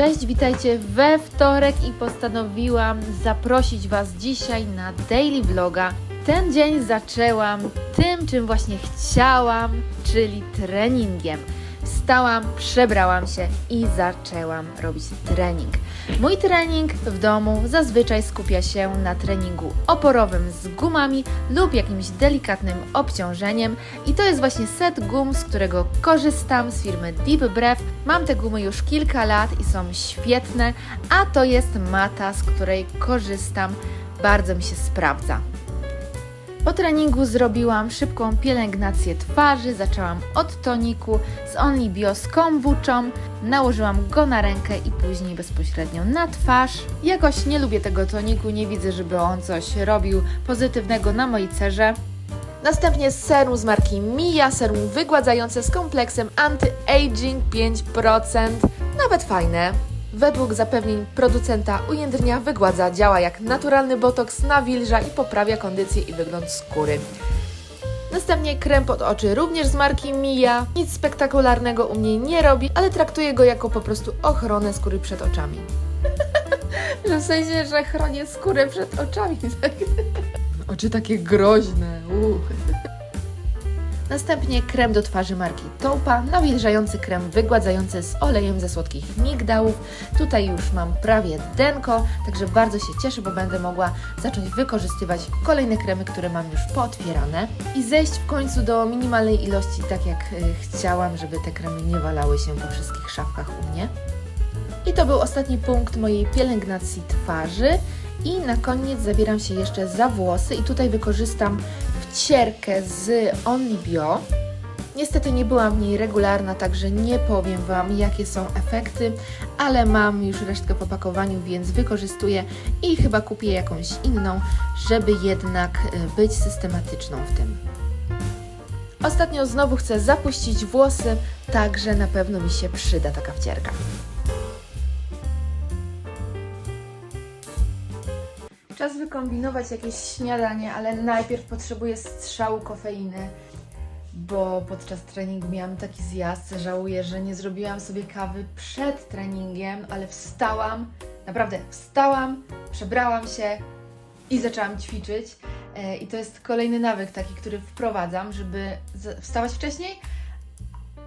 Cześć, witajcie we wtorek i postanowiłam zaprosić Was dzisiaj na daily vloga. Ten dzień zaczęłam tym, czym właśnie chciałam, czyli treningiem. Wstałam, przebrałam się i zaczęłam robić trening. Mój trening w domu zazwyczaj skupia się na treningu oporowym z gumami lub jakimś delikatnym obciążeniem i to jest właśnie set gum, z którego korzystam z firmy Deep Breath. Mam te gumy już kilka lat i są świetne, a to jest mata, z której korzystam. Bardzo mi się sprawdza. Po treningu zrobiłam szybką pielęgnację twarzy, zaczęłam od toniku z Only Bio z kombuczą, nałożyłam go na rękę i później bezpośrednio na twarz. Jakoś nie lubię tego toniku, nie widzę, żeby on coś robił pozytywnego na mojej cerze. Następnie serum z marki Mia, serum wygładzające z kompleksem anti-aging 5%. Nawet fajne. Według zapewnień producenta ujędrnia, wygładza, działa jak naturalny botoks, nawilża i poprawia kondycję i wygląd skóry. Następnie krem pod oczy również z marki Mia. Nic spektakularnego u mnie nie robi, ale traktuję go jako po prostu ochronę skóry przed oczami. że w sensie, że chronię skórę przed oczami. tak? Oczy takie groźne. Uh. Następnie krem do twarzy marki Toupa, nawilżający krem wygładzający z olejem ze słodkich migdałów. Tutaj już mam prawie denko, także bardzo się cieszę, bo będę mogła zacząć wykorzystywać kolejne kremy, które mam już pootwierane i zejść w końcu do minimalnej ilości, tak jak y, chciałam, żeby te kremy nie walały się po wszystkich szafkach u mnie. I to był ostatni punkt mojej pielęgnacji twarzy. I na koniec zabieram się jeszcze za włosy i tutaj wykorzystam wcierkę z Only Bio. Niestety nie byłam w niej regularna, także nie powiem Wam, jakie są efekty, ale mam już resztkę po pakowaniu, więc wykorzystuję i chyba kupię jakąś inną, żeby jednak y, być systematyczną w tym. Ostatnio znowu chcę zapuścić włosy, także na pewno mi się przyda taka wcierka. Czas wykombinować jakieś śniadanie, ale najpierw potrzebuję strzału kofeiny, bo podczas treningu miałam taki zjazd. Żałuję, że nie zrobiłam sobie kawy przed treningiem, ale wstałam, naprawdę wstałam, przebrałam się i zaczęłam ćwiczyć. E, I to jest kolejny nawyk taki, który wprowadzam, żeby wstawać wcześniej,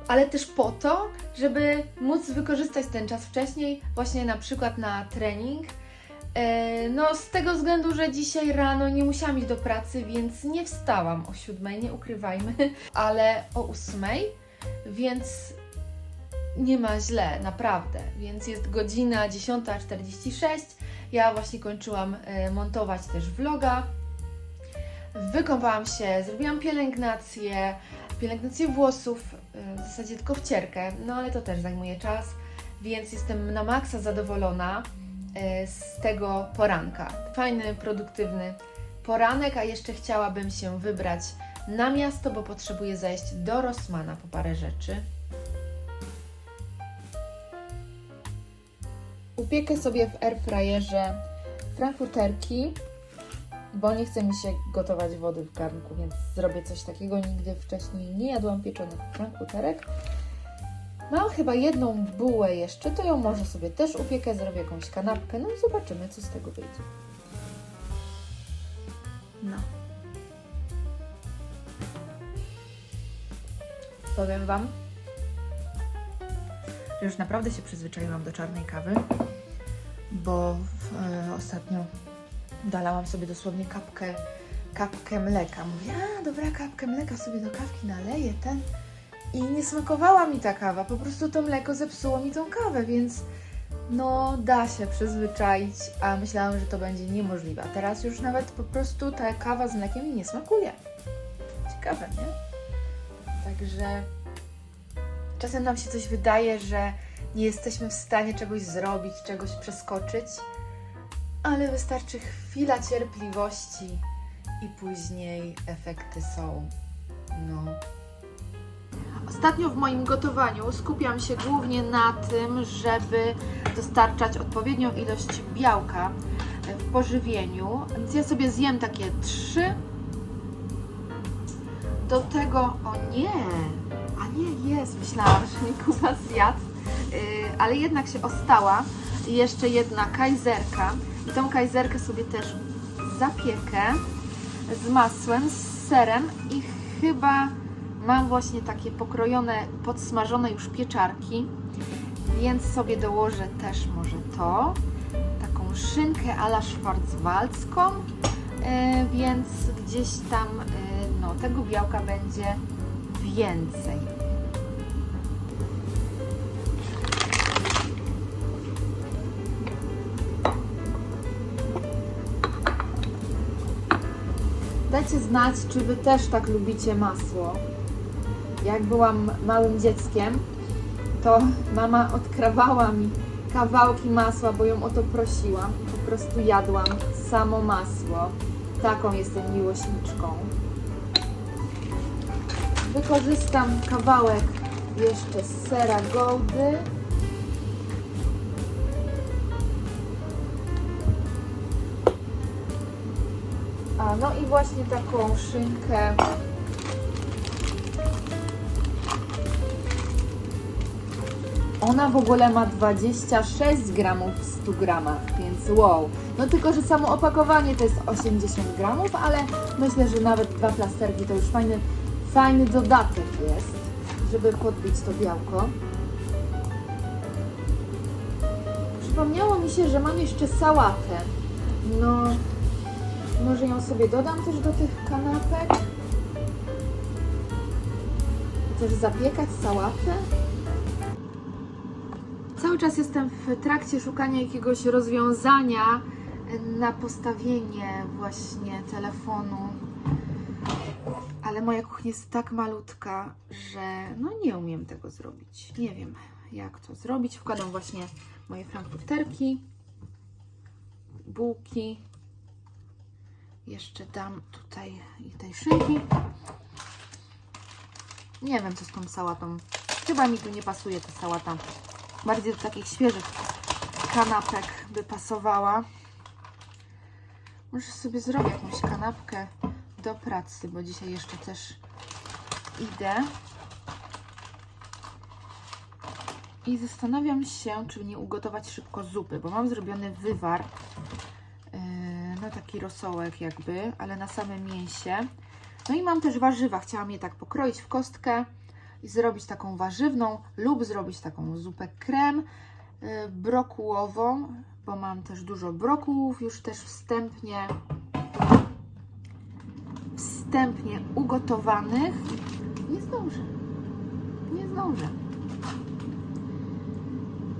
ale też po to, żeby móc wykorzystać ten czas wcześniej, właśnie na przykład na trening. E, No, z tego względu, że dzisiaj rano nie musiałam iść do pracy, więc nie wstałam o siódmej, nie ukrywajmy, ale o ósmej, więc nie ma źle, naprawdę. Więc jest godzina 10.46. Ja właśnie kończyłam e, montować też vloga. Wykąpałam się, zrobiłam pielęgnację, pielęgnację włosów, e, w zasadzie tylko wcierkę, no ale to też zajmuje czas, więc jestem na maksa zadowolona z tego poranka. Fajny, produktywny poranek, a jeszcze chciałabym się wybrać na miasto, bo potrzebuję zajść do Rossmana po parę rzeczy. Upiekę sobie w airfryerze frankfurterki, bo nie chce mi się gotować wody w garnku, więc zrobię coś takiego. Nigdy wcześniej nie jadłam pieczonych frankfurterek. Mam chyba jedną bułę jeszcze, to ją może sobie też upiekę, zrobię jakąś kanapkę, no i zobaczymy, co z tego wyjdzie. No. Powiem Wam, że już naprawdę się przyzwyczaiłam do czarnej kawy, bo w, e, ostatnio dalałam sobie dosłownie kapkę, kapkę mleka. Mówię, a dobra, kapkę mleka sobie do kawki naleję, ten. I nie smakowała mi ta kawa, po prostu to mleko zepsuło mi tą kawę, więc no da się przyzwyczaić, a myślałam, że to będzie niemożliwe. Teraz już nawet po prostu ta kawa z mlekiem mi nie smakuje. Ciekawe, nie? Także czasem nam się coś wydaje, że nie jesteśmy w stanie czegoś zrobić, czegoś przeskoczyć, ale wystarczy chwila cierpliwości i później efekty są, no, Ostatnio w moim gotowaniu skupiam się głównie na tym, żeby dostarczać odpowiednią ilość białka w pożywieniu. Więc ja sobie zjem takie trzy. Do tego, o nie, a nie jest, myślałam, że mi Kuba zjadł ale jednak się ostała. Jeszcze jedna kajzerka. I tą kajzerkę sobie też zapiekę z masłem, z serem i chyba mam właśnie takie pokrojone, podsmażone już pieczarki, więc sobie dołożę też może to, taką szynkę a la szwarcwaldzką, e, więc gdzieś tam e, no, tego białka będzie więcej. Dajcie znać, czy Wy też tak lubicie masło. Jak byłam małym dzieckiem, to mama odkrawała mi kawałki masła, bo ją o to prosiłam. Po prostu jadłam samo masło. Taką jestem miłośniczką. Wykorzystam kawałek jeszcze z sera Goldy. A no i właśnie taką szynkę. Ona w ogóle ma 26 gramów w 100 gramach, więc wow. No tylko, że samo opakowanie to jest 80 gramów, ale myślę, że nawet dwa plasterki to już fajny, fajny dodatek jest, żeby podbić to białko. Przypomniało mi się, że mam jeszcze sałatę. No, może ją sobie dodam też do tych kanapek? Też zapiekać sałatę? Cały czas jestem w trakcie szukania jakiegoś rozwiązania na postawienie właśnie telefonu. Ale moja kuchnia jest tak malutka, że no nie umiem tego zrobić. Nie wiem jak to zrobić. Wkładam właśnie moje frankfurterki, bułki. Jeszcze dam tutaj tej szynki. Nie wiem co z tą sałatą. Chyba mi tu nie pasuje ta sałata. Bardziej do takich świeżych kanapek by pasowała. Może sobie zrobię jakąś kanapkę do pracy, bo dzisiaj jeszcze też idę. I zastanawiam się, czy nie ugotować szybko zupy, bo mam zrobiony wywar, no taki rosołek jakby, ale na samym mięsie. No i mam też warzywa, chciałam je tak pokroić w kostkę i zrobić taką warzywną lub zrobić taką zupę krem yy, brokułową, bo mam też dużo brokułów już też wstępnie wstępnie ugotowanych. Nie zdążę. Nie zdążę.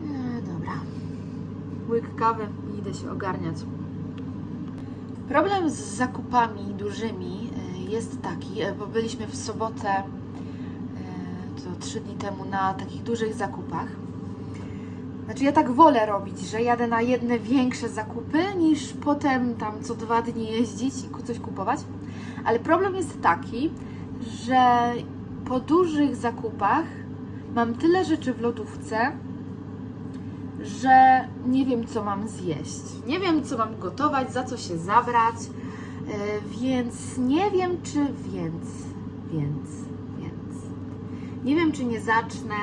E, dobra. Łyk kawy i idę się ogarniać. Problem z zakupami dużymi e, jest taki, e, bo byliśmy w sobotę, to trzy dni temu, na takich dużych zakupach. Znaczy ja tak wolę robić, że jadę na jedne większe zakupy, niż potem tam co dwa dni jeździć i coś kupować. Ale problem jest taki, że po dużych zakupach mam tyle rzeczy w lodówce, że nie wiem, co mam zjeść. Nie wiem, co mam gotować, za co się zabrać, yy, więc nie wiem, czy więc, więc. Nie wiem, czy nie zacznę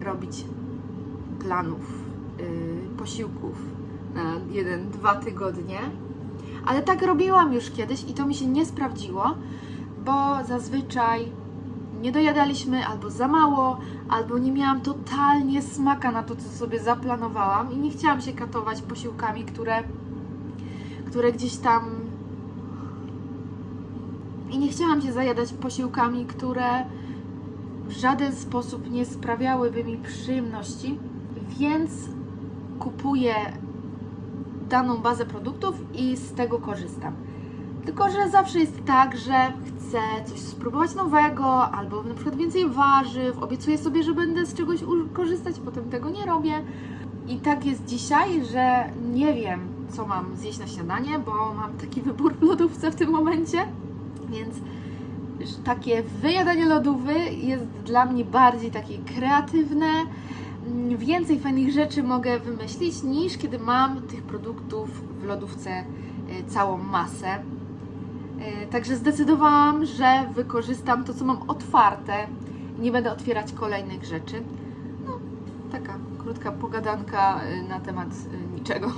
robić planów, yy, posiłków na jeden, dwa tygodnie. Ale tak robiłam już kiedyś i to mi się nie sprawdziło, bo zazwyczaj nie dojadaliśmy albo za mało, albo nie miałam totalnie smaka na to, co sobie zaplanowałam i nie chciałam się katować posiłkami, które, które gdzieś tam. I nie chciałam się zajadać posiłkami, które w żaden sposób nie sprawiałyby mi przyjemności, więc kupuję daną bazę produktów i z tego korzystam. Tylko, że zawsze jest tak, że chcę coś spróbować nowego, albo na przykład więcej warzyw, obiecuję sobie, że będę z czegoś korzystać, potem tego nie robię. I tak jest dzisiaj, że nie wiem, co mam zjeść na śniadanie, bo mam taki wybór w lodówce w tym momencie, więc takie wyjadanie lodówy jest dla mnie bardziej takie kreatywne. Mm, Więcej fajnych rzeczy mogę wymyślić niż kiedy mam tych produktów w lodówce e, całą masę. E, Także zdecydowałam, że wykorzystam to, co mam otwarte. Nie będę otwierać kolejnych rzeczy. No, Taka krótka pogadanka y, na temat niczego.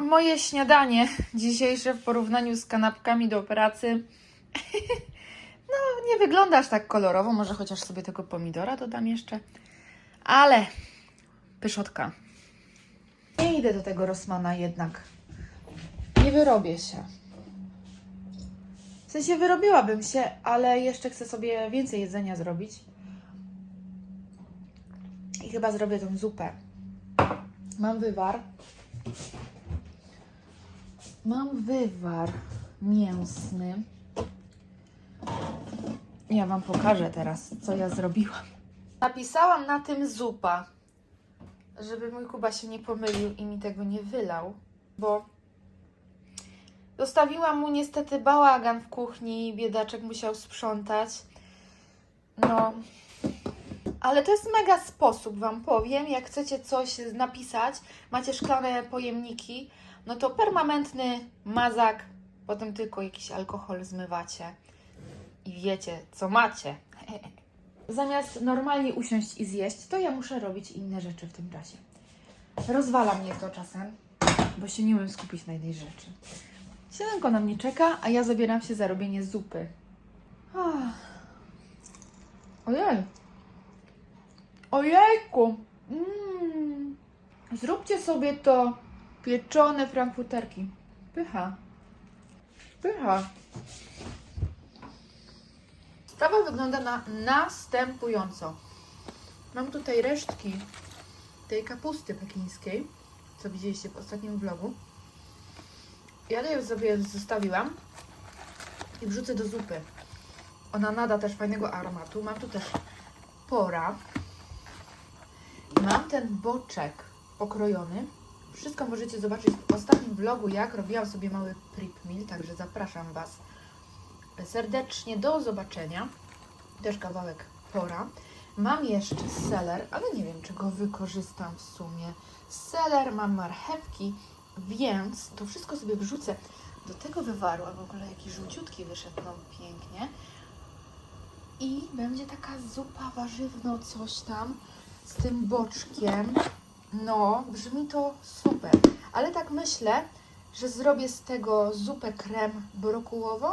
moje śniadanie dzisiejsze w porównaniu z kanapkami do pracy. No, nie wyglądasz tak kolorowo. Może chociaż sobie tego pomidora dodam jeszcze. Ale pyszotka. Nie idę do tego Rosmana jednak. Nie wyrobię się. W sensie wyrobiłabym się, ale jeszcze chcę sobie więcej jedzenia zrobić. I chyba zrobię tą zupę. Mam wywar. Mam wywar mięsny. Ja Wam pokażę teraz, co ja zrobiłam. Napisałam na tym zupa, żeby mój Kuba się nie pomylił i mi tego nie wylał, bo zostawiłam mu niestety bałagan w kuchni, biedaczek musiał sprzątać. No, ale to jest mega sposób, Wam powiem. Jak chcecie coś napisać, macie szklane pojemniki, no to permanentny mazak, potem tylko jakiś alkohol zmywacie i wiecie, co macie. Zamiast normalnie usiąść i zjeść, to ja muszę robić inne rzeczy w tym czasie. Rozwala mnie to czasem, bo się nie umiem skupić na jednej rzeczy. Siadanko na mnie czeka, a ja zabieram się za robienie zupy. Ah. Ojej! Ojejku! Mm. Zróbcie sobie to pieczone frankfurterki. Pycha. Pycha. Sprawa wygląda na następująco. Mam tutaj resztki tej kapusty pekińskiej, co widzieliście w ostatnim vlogu. Ja ją sobie zostawiłam i wrzucę do zupy. Ona nada też fajnego aromatu. Mam tu też pora. Mam ten boczek pokrojony. Wszystko możecie zobaczyć w ostatnim vlogu, jak robiłam sobie mały prep meal, także zapraszam Was serdecznie do zobaczenia. Też kawałek pora. Mam jeszcze seler, ale nie wiem, czy go wykorzystam w sumie. Seler, mam marchewki, więc to wszystko sobie wrzucę do tego wywaru, a w ogóle jaki żółciutki wyszedł nam pięknie. I będzie taka zupa warzywno, coś tam z tym boczkiem. No, brzmi to super. Ale tak myślę, że zrobię z tego zupę krem brokułową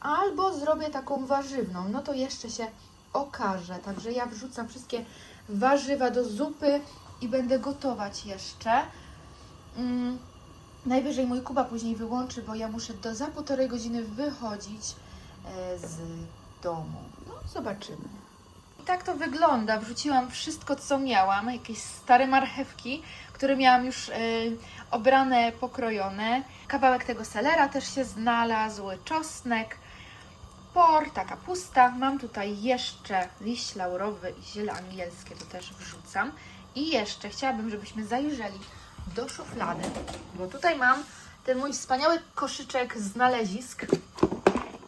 albo zrobię taką warzywną. No to jeszcze się okaże. Także ja wrzucam wszystkie warzywa do zupy i będę gotować jeszcze. Mm, najwyżej mój Kuba później wyłączy, bo ja muszę do za półtorej godziny wychodzić e, z domu. No, zobaczymy. I tak to wygląda. Wrzuciłam wszystko, co miałam. Jakieś stare marchewki, które miałam już e, obrane, pokrojone. Kawałek tego selera też się znalazł, czosnek, por, ta kapusta. Mam tutaj jeszcze liść laurowy i ziele angielskie, to też wrzucam. I jeszcze chciałabym, żebyśmy zajrzeli do szuflady, bo tutaj mam ten mój wspaniały koszyczek znalezisk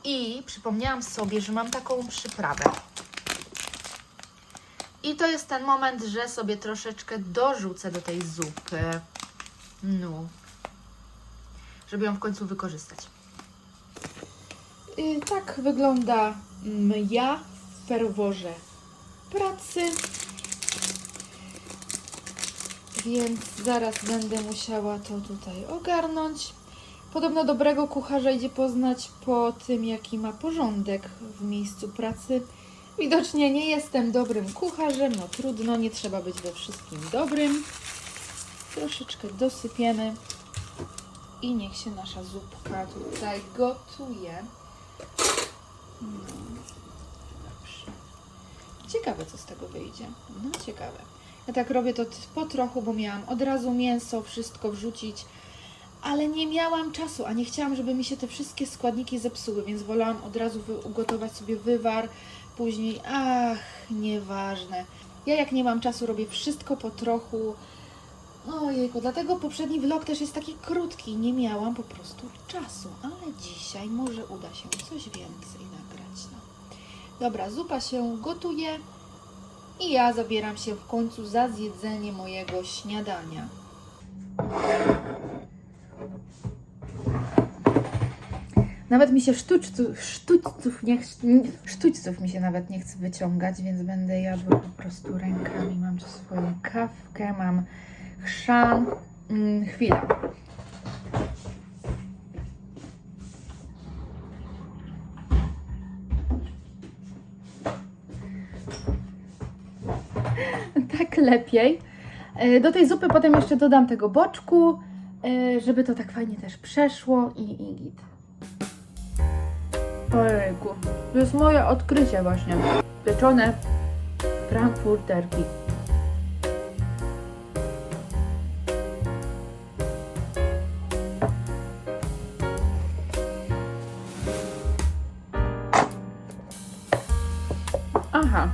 i przypomniałam sobie, że mam taką przyprawę. I to jest ten moment, że sobie troszeczkę dorzucę do tej zupy. No. Żeby ją w końcu wykorzystać. I tak wygląda ja w ferworze pracy. Więc zaraz będę musiała to tutaj ogarnąć. Podobno dobrego kucharza idzie poznać po tym, jaki ma porządek w miejscu pracy. Widocznie nie jestem dobrym kucharzem, no trudno, nie trzeba być we wszystkim dobrym. Troszeczkę dosypiemy i niech się nasza zupka tutaj gotuje. No, dobrze. Ciekawe, co z tego wyjdzie. No, ciekawe. Ja tak robię to po trochu, bo miałam od razu mięso, wszystko wrzucić, ale nie miałam czasu, a nie chciałam, żeby mi się te wszystkie składniki zepsuły, więc wolałam od razu ugotować sobie wywar, później. Ach, nieważne. Ja jak nie mam czasu, robię wszystko po trochu. Ojejku, dlatego poprzedni vlog też jest taki krótki. Nie miałam po prostu czasu, ale dzisiaj może uda się coś więcej nagrać. No. Dobra, zupa się gotuje i ja zabieram się w końcu za zjedzenie mojego śniadania. Nawet mi się sztuczców, sztućców, nie, sztućców mi się nawet nie chce wyciągać, więc będę jadła po prostu rękami. Mam tu swoją kawkę, mam chrzan. Mm, chwila. tak lepiej. E, Do tej zupy potem jeszcze dodam tego boczku, e, żeby to tak fajnie też przeszło i, i git. Ojejku, to jest moje odkrycie właśnie. Pieczone frankfurterki. Aha.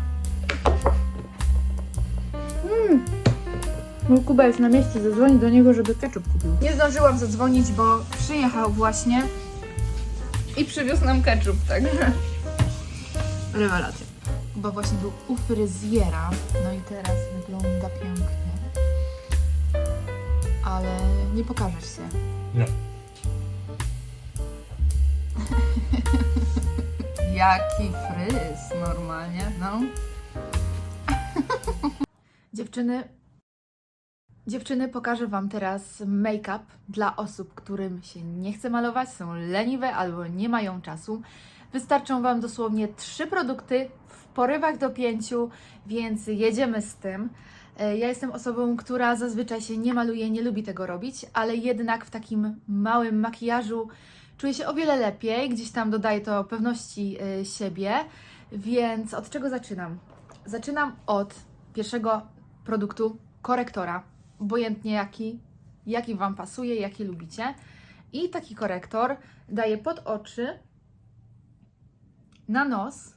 Mm. Mój Kuba jest na mieście, zadzwoni do niego, żeby ketchup kupił. Nie zdążyłam zadzwonić, bo przyjechał właśnie i przywiózł nam ketchup, także rewelacja. Kuba właśnie był u fryzjera, no i teraz wygląda pięknie. Ale nie pokażesz się. Nie. Jaki fryz normalnie, no. Dziewczyny, dziewczyny, pokażę Wam teraz make-up dla osób, którym się nie chce malować, są leniwe albo nie mają czasu. Wystarczą Wam dosłownie trzy produkty w porywach do pięciu, więc jedziemy z tym. E, Ja jestem osobą, która zazwyczaj się nie maluje, nie lubi tego robić, ale jednak w takim małym makijażu czuję się o wiele lepiej, gdzieś tam dodaję to pewności y, siebie, więc od czego zaczynam? Zaczynam od pierwszego produktu korektora, obojętnie jaki, jaki Wam pasuje, jaki lubicie. I taki korektor daję pod oczy, na nos.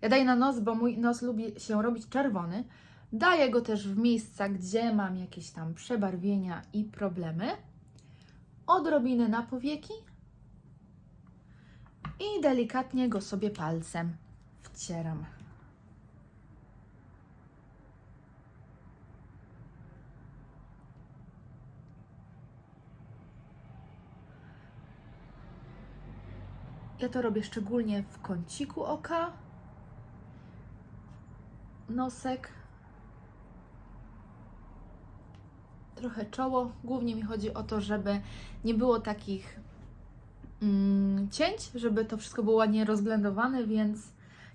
Ja daję na nos, bo mój nos lubi się robić czerwony. Daję go też w miejsca, gdzie mam jakieś tam przebarwienia i problemy. Odrobinę na powieki i delikatnie go sobie palcem wcieram. Ja to robię szczególnie w kąciku oka, nosek, trochę czoło. Głównie mi chodzi o to, żeby nie było takich mm, cięć, żeby to wszystko było ładnie rozblendowane, więc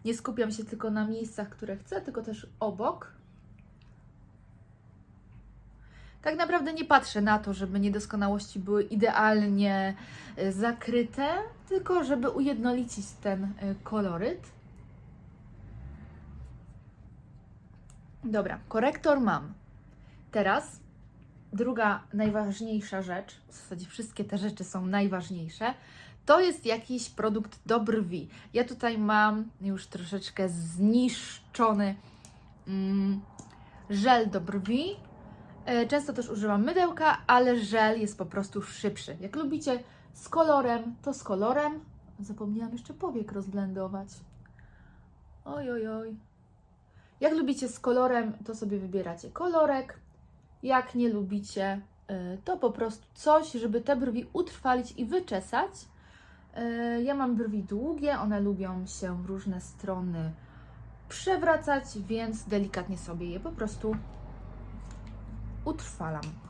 nie skupiam się tylko na miejscach, które chcę, tylko też obok. Tak naprawdę nie patrzę na to, żeby niedoskonałości były idealnie y, zakryte, tylko żeby ujednolicić ten y, koloryt. Dobra, korektor mam. Teraz druga najważniejsza rzecz, w zasadzie wszystkie te rzeczy są najważniejsze, to jest jakiś produkt do brwi. Ja tutaj mam już troszeczkę zniszczony mm, żel do brwi. E, Często też używam mydełka, ale żel jest po prostu szybszy. Jak lubicie z kolorem, to z kolorem. Zapomniałam jeszcze powiek rozblendować. Oj, oj, oj. Jak lubicie z kolorem, to sobie wybieracie kolorek. Jak nie lubicie, y, to po prostu coś, żeby te brwi utrwalić i wyczesać. Y, Ja mam brwi długie, one lubią się w różne strony przewracać, więc delikatnie sobie je po prostu utrwalam.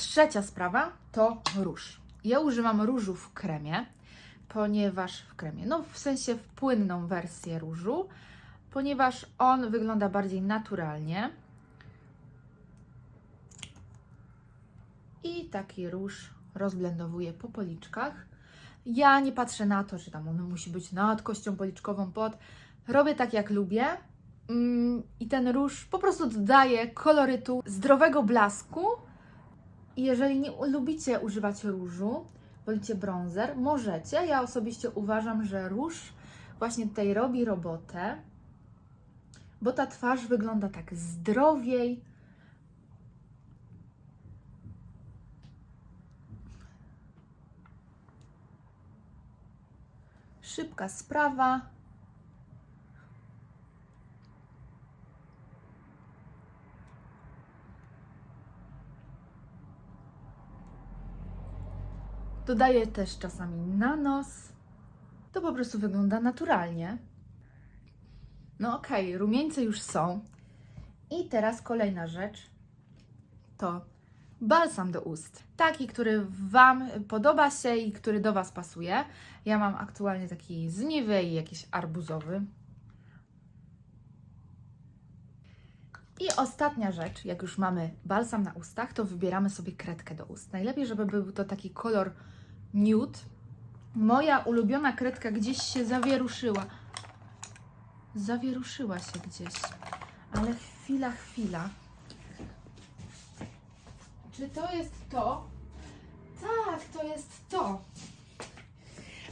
Trzecia sprawa to róż. Ja używam różu w kremie, ponieważ w kremie, no w sensie w płynną wersję różu, ponieważ on wygląda bardziej naturalnie. I taki róż rozblendowuję po policzkach. Ja nie patrzę na to, czy tam on musi być nad kością policzkową, pod. Robię tak, jak lubię. Mm, I ten róż po prostu dodaje kolorytu, zdrowego blasku. Jeżeli nie lubicie używać różu, wolicie bronzer, możecie. Ja osobiście uważam, że róż właśnie tutaj robi robotę, bo ta twarz wygląda tak zdrowiej. Szybka sprawa. Dodaję też czasami na nos. To po prostu wygląda naturalnie. No okej, rumieńce już są. I teraz kolejna rzecz to balsam do ust. Taki, który Wam podoba się i który do Was pasuje. Ja mam aktualnie taki zniwy i jakiś arbuzowy. I ostatnia rzecz, jak już mamy balsam na ustach, to wybieramy sobie kredkę do ust. Najlepiej, żeby był to taki kolor nude. Moja ulubiona kredka gdzieś się zawieruszyła. Zawieruszyła się gdzieś. Ale chwila, chwila. Czy to jest to? Tak, to jest to.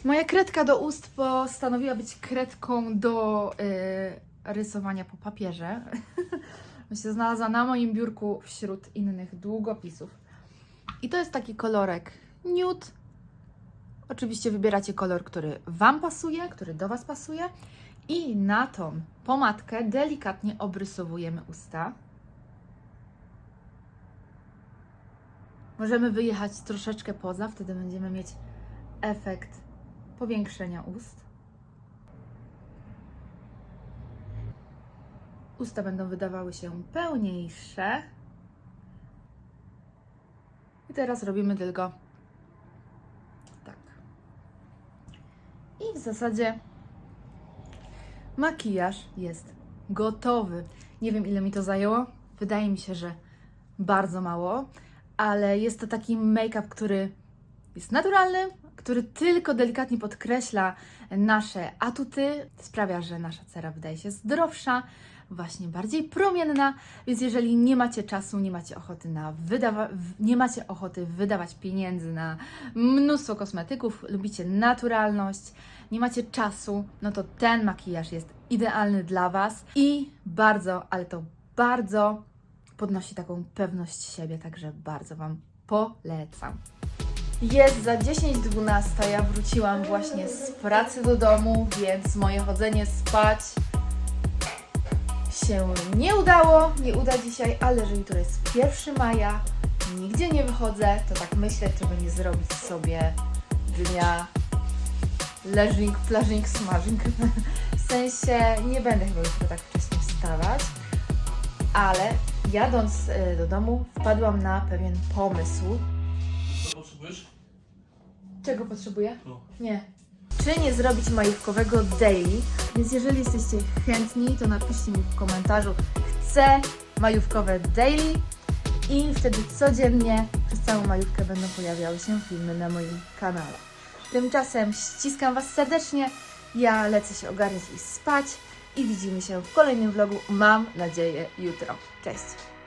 Moja kredka do ust postanowiła być kredką do y, rysowania po papierze. się znalazła na moim biurku wśród innych długopisów. I to jest taki kolorek nude. Oczywiście wybieracie kolor, który Wam pasuje, który do Was pasuje. I na tą pomadkę delikatnie obrysowujemy usta. Możemy wyjechać troszeczkę poza, wtedy będziemy mieć efekt powiększenia ust. Usta będą wydawały się pełniejsze. I teraz robimy tylko tak. I w zasadzie makijaż jest gotowy. Nie wiem, ile mi to zajęło. Wydaje mi się, że bardzo mało, ale jest to taki make-up, który jest naturalny, który tylko delikatnie podkreśla nasze atuty, sprawia, że nasza cera wydaje się zdrowsza, właśnie bardziej promienna, więc jeżeli nie macie czasu, nie macie ochoty na wydawa- nie macie ochoty wydawać pieniędzy na mnóstwo kosmetyków, lubicie naturalność, nie macie czasu, no to ten makijaż jest idealny dla Was i bardzo, ale to bardzo podnosi taką pewność siebie, także bardzo Wam polecam. Jest za 10.12, ja wróciłam właśnie z pracy do domu, więc moje chodzenie spać się nie udało, nie uda dzisiaj, ale że jutro jest 1 maja, nigdzie nie wychodzę, to tak myślę, by nie zrobić sobie dnia leżing, plażing, smażing. W sensie nie będę chyba jutro tak wcześnie wstawać, ale jadąc y, do domu wpadłam na pewien pomysł. Co potrzebujesz? Czego potrzebuję? No. Nie. Czy nie zrobić majówkowego daily? Więc jeżeli jesteście chętni, to napiszcie mi w komentarzu chcę majówkowe daily i wtedy codziennie przez całą majówkę będą pojawiały się filmy na moim kanale. Tymczasem ściskam Was serdecznie, ja lecę się ogarniać i spać i widzimy się w kolejnym vlogu, mam nadzieję jutro. Cześć!